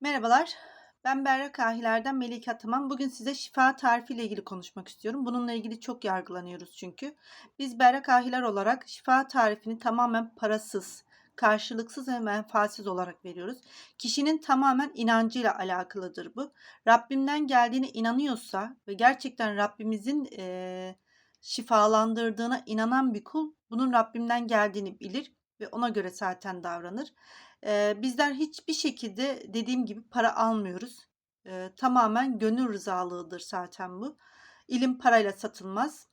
Merhabalar. Ben Berra Kahiler'den Melike Ataman. Bugün size şifa tarifi ile ilgili konuşmak istiyorum. Bununla ilgili çok yargılanıyoruz çünkü. Biz Berra Kahiler olarak şifa tarifini tamamen parasız, karşılıksız ve menfaatsiz olarak veriyoruz. Kişinin tamamen inancıyla alakalıdır bu. Rabbimden geldiğine inanıyorsa ve gerçekten Rabbimizin eee, şifalandırdığına inanan bir kul bunun Rabbimden geldiğini bilir ve ona göre zaten davranır. Eee, bizler hiçbir şekilde dediğim gibi para almıyoruz. Eee, tamamen gönül rızalığıdır zaten bu. İlim parayla satılmaz.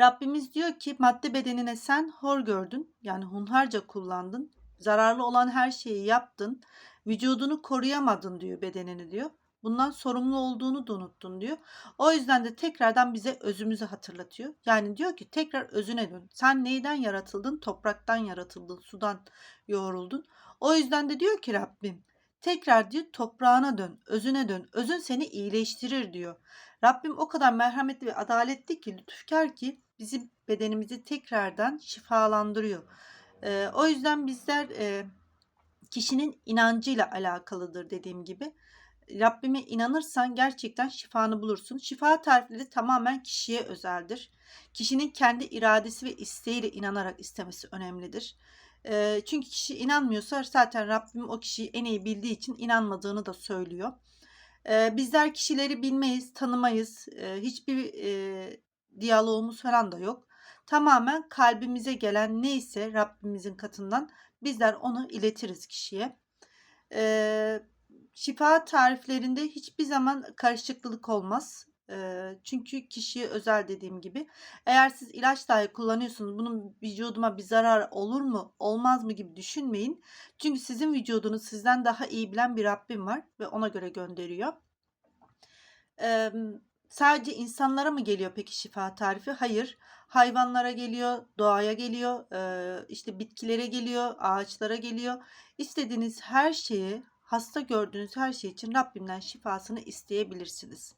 Rabbimiz diyor ki madde bedenine sen hor gördün. Yani hunharca kullandın. Zararlı olan her şeyi yaptın. Vücudunu koruyamadın diyor bedenini diyor. Bundan sorumlu olduğunu da unuttun diyor. O yüzden de tekrardan bize özümüzü hatırlatıyor. Yani diyor ki tekrar özüne dön. Sen neyden yaratıldın? Topraktan yaratıldın, sudan yoğruldun. O yüzden de diyor ki Rabbim tekrar diyor toprağına dön, özüne dön. Özün seni iyileştirir diyor. Rabbim o kadar merhametli ve adaletli ki, lütufkar ki bizim bedenimizi tekrardan şifalandırıyor. Ee, o yüzden bizler e, kişinin inancıyla alakalıdır dediğim gibi. Rabbime inanırsan gerçekten şifanı bulursun. Şifa tarifleri tamamen kişiye özeldir. Kişinin kendi iradesi ve isteğiyle inanarak istemesi önemlidir. Eee, çünkü kişi inanmıyorsa zaten Rabbim o kişiyi en iyi bildiği için inanmadığını da söylüyor. Eee, bizler kişileri bilmeyiz, tanımayız. Eee, hiçbir eee, diyalogumuz falan da yok. Tamamen kalbimize gelen neyse Rabbimizin katından bizler onu iletiriz kişiye. Eee, şifa tariflerinde hiçbir zaman karışıklılık olmaz. Çünkü kişiye özel dediğim gibi. Eğer siz ilaç dahi kullanıyorsunuz, bunun vücuduma bir zarar olur mu, olmaz mı gibi düşünmeyin. Çünkü sizin vücudunu sizden daha iyi bilen bir Rabbim var ve ona göre gönderiyor. Sadece insanlara mı geliyor peki şifa tarifi? Hayır. Hayvanlara geliyor, doğaya geliyor, işte bitkilere geliyor, ağaçlara geliyor. İstediğiniz her şeyi, hasta gördüğünüz her şey için Rabbimden şifasını isteyebilirsiniz.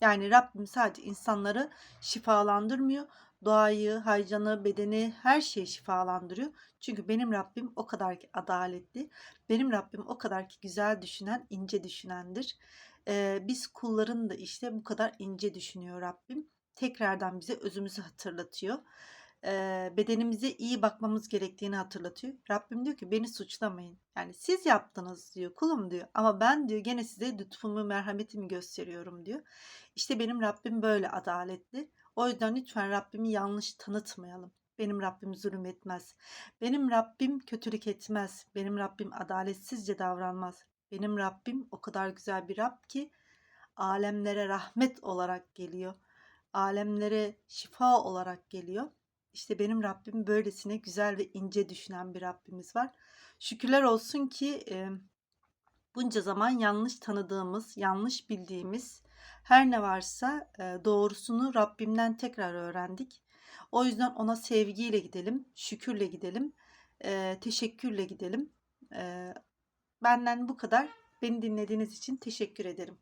Yani Rabbim sadece insanları şifalandırmıyor. Doğayı, haycanı, bedeni, her şeyi şifalandırıyor. Çünkü benim Rabbim o kadar ki adaletli. Benim Rabbim o kadar ki güzel düşünen, ince düşünendir. Eee, biz kulların da işte bu kadar ince düşünüyor Rabbim. Tekrardan bize özümüzü hatırlatıyor. Eee, bedenimize iyi bakmamız gerektiğini hatırlatıyor. Rabbim diyor ki beni suçlamayın. Yani siz yaptınız diyor kulum diyor. Ama ben diyor gene size lütfumu, merhametimi gösteriyorum diyor. İşte benim Rabbim böyle adaletli. O yüzden lütfen Rabbimi yanlış tanıtmayalım. Benim Rabbim zulüm etmez. Benim Rabbim kötülük etmez. Benim Rabbim adaletsizce davranmaz. Benim Rabbim o kadar güzel bir Rab ki alemlere rahmet olarak geliyor. Alemlere şifa olarak geliyor. İşte benim Rabbim böylesine güzel ve ince düşünen bir Rabbimiz var. Şükürler olsun ki bunca zaman yanlış tanıdığımız, yanlış bildiğimiz her ne varsa doğrusunu Rabbimden tekrar öğrendik. O yüzden ona sevgiyle gidelim, şükürle gidelim, teşekkürle gidelim. Benden bu kadar. Beni dinlediğiniz için teşekkür ederim.